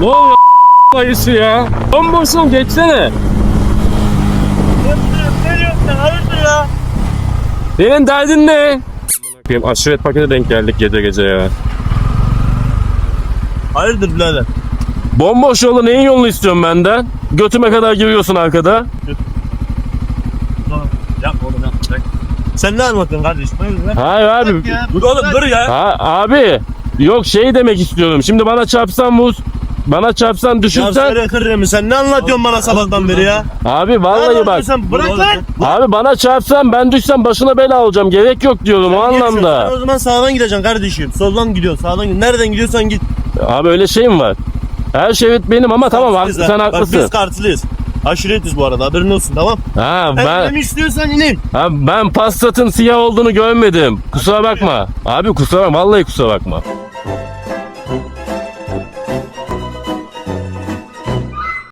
ne oluyor kayısı ya? Bomboşsun geçsene. Senin derdin ne? Benim aşiret pakete denk geldik gece gece ya. Hayırdır birader? Bomboş yolu neyin yolunu istiyorsun benden? Götüme kadar giriyorsun arkada. Yap oğlum yap. Sen ne anlatıyorsun kardeşim? Hayır abi. Dur oğlum dur ya. Ha, abi. Yok şey demek istiyorum. Şimdi bana çarpsan muz. Bana çarpsan Ya düşürsen. söyle kırrımı sen ne anlatıyorsun bana sabahtan beri ya? Abi vallahi bak. sen? Bırak lan. Abi bana çarpsan ben düşsem başına bela olacağım. Gerek yok diyorum o Sen anlamda. o zaman sağdan gideceksin kardeşim. Soldan gidiyorsun. Sağdan gid. Nereden gidiyorsan git. Abi öyle şey mi var? Her şerit benim ama tamam Biz haklı, de- sen Bak haklısın. biz kartılıyız. Aşiretiz bu arada haberin olsun tamam. Ha Ben, ben istiyorsan ineyim. ha, ben Passat'ın siyah olduğunu görmedim. Kusura bakma. Abi kusura bakma. Vallahi kusura bakma.